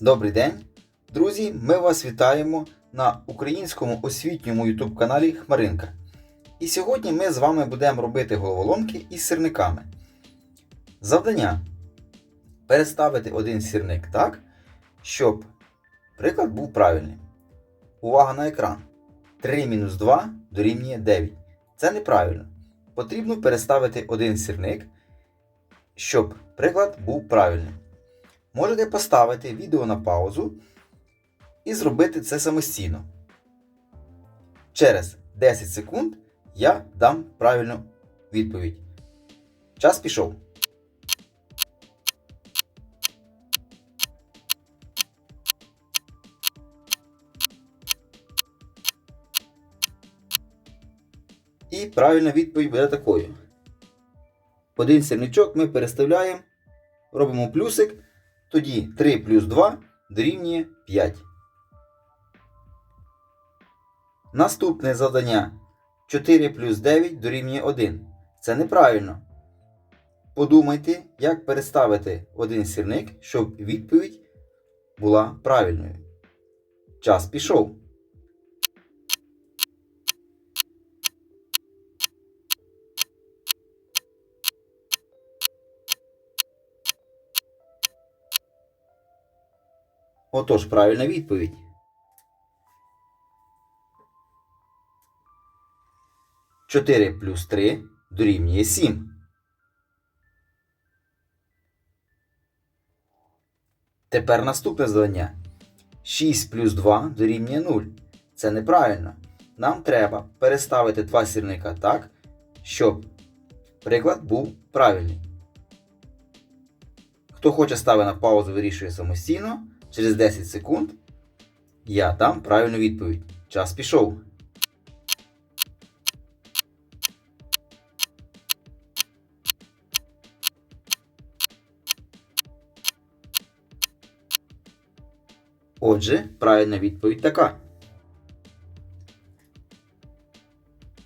Добрий день, друзі! Ми вас вітаємо на українському освітньому YouTube каналі Хмаринка. І сьогодні ми з вами будемо робити головоломки із сирниками. Завдання переставити один сірник так, щоб приклад був правильним. Увага на екран. 3 мінус 2 дорівнює 9. Це неправильно. Потрібно переставити один сірник, щоб приклад був правильним. Можете поставити відео на паузу і зробити це самостійно. Через 10 секунд я дам правильну відповідь. Час пішов. І правильна відповідь буде такою. Один сірничок ми переставляємо, робимо плюсик. Тоді 3 плюс 2 дорівнює 5. Наступне завдання 4 плюс 9 дорівнює 1. Це неправильно. Подумайте, як переставити один сірник, щоб відповідь була правильною. Час пішов. Отож, правильна відповідь. Чотири плюс три дорівнює сім. Тепер наступне завдання. 6 плюс 2 дорівнює 0. Це неправильно. Нам треба переставити два сірника так, щоб приклад був правильний. Хто хоче ставити на паузу, вирішує самостійно. Через 10 секунд я дам правильну відповідь. Час пішов. Отже, правильна відповідь така.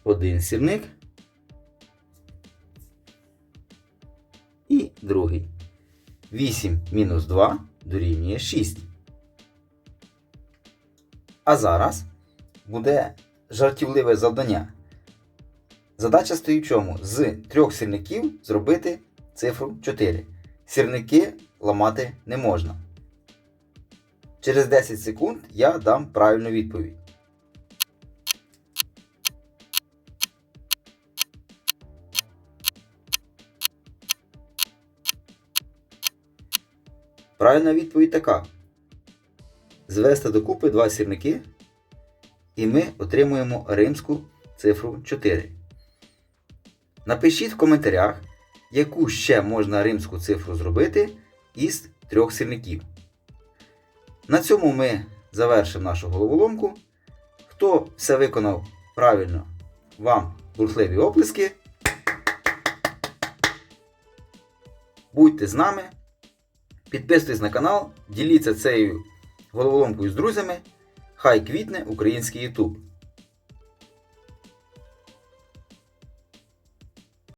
Один сірник. І другий. 8 мінус 2 дорівнює 6. А зараз буде жартівливе завдання. Задача стоїть в чому? З трьох сірників зробити цифру 4. Сірники ламати не можна. Через 10 секунд я дам правильну відповідь. Правильна відповідь така. Звести докупи два сірники, і ми отримуємо римську цифру 4. Напишіть в коментарях, яку ще можна римську цифру зробити із трьох сірників. На цьому ми завершимо нашу головоломку. Хто все виконав правильно, вам бурхливі оплески. Будьте з нами. Підписуйтесь на канал, діліться цією головоломкою з друзями. Хай квітне український YouTube.